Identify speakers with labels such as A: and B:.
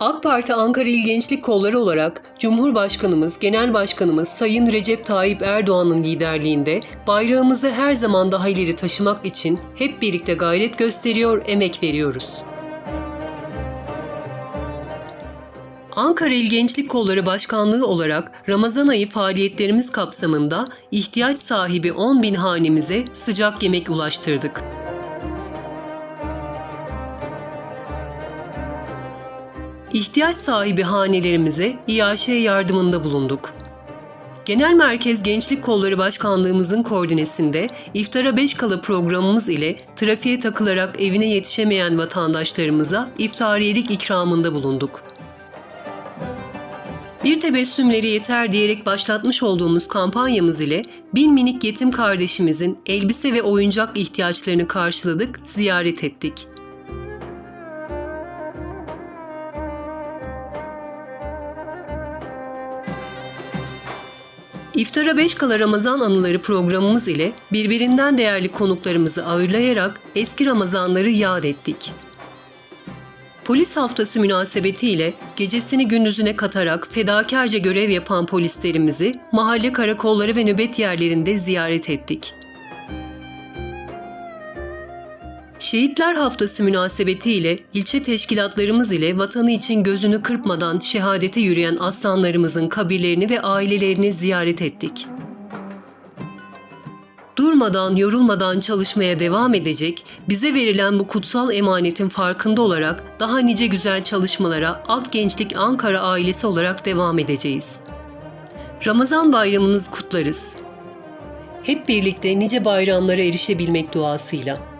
A: AK Parti Ankara İl Gençlik Kolları olarak Cumhurbaşkanımız, Genel Başkanımız Sayın Recep Tayyip Erdoğan'ın liderliğinde bayrağımızı her zaman daha ileri taşımak için hep birlikte gayret gösteriyor, emek veriyoruz. Ankara İl Gençlik Kolları Başkanlığı olarak Ramazan ayı faaliyetlerimiz kapsamında ihtiyaç sahibi 10 bin hanemize sıcak yemek ulaştırdık. İhtiyaç sahibi hanelerimize İAŞ yardımında bulunduk. Genel Merkez Gençlik Kolları Başkanlığımızın koordinesinde İftara 5 Kala programımız ile trafiğe takılarak evine yetişemeyen vatandaşlarımıza iftariyelik ikramında bulunduk. Bir tebessümleri yeter diyerek başlatmış olduğumuz kampanyamız ile bin minik yetim kardeşimizin elbise ve oyuncak ihtiyaçlarını karşıladık, ziyaret ettik. İftara 5 kala Ramazan anıları programımız ile birbirinden değerli konuklarımızı ağırlayarak eski Ramazanları yad ettik. Polis haftası münasebetiyle gecesini gündüzüne katarak fedakarca görev yapan polislerimizi mahalle karakolları ve nöbet yerlerinde ziyaret ettik. Şehitler Haftası münasebetiyle ilçe teşkilatlarımız ile vatanı için gözünü kırpmadan şehadete yürüyen aslanlarımızın kabirlerini ve ailelerini ziyaret ettik. Durmadan, yorulmadan çalışmaya devam edecek, bize verilen bu kutsal emanetin farkında olarak daha nice güzel çalışmalara Ak Gençlik Ankara ailesi olarak devam edeceğiz. Ramazan bayramınızı kutlarız. Hep birlikte nice bayramlara erişebilmek duasıyla.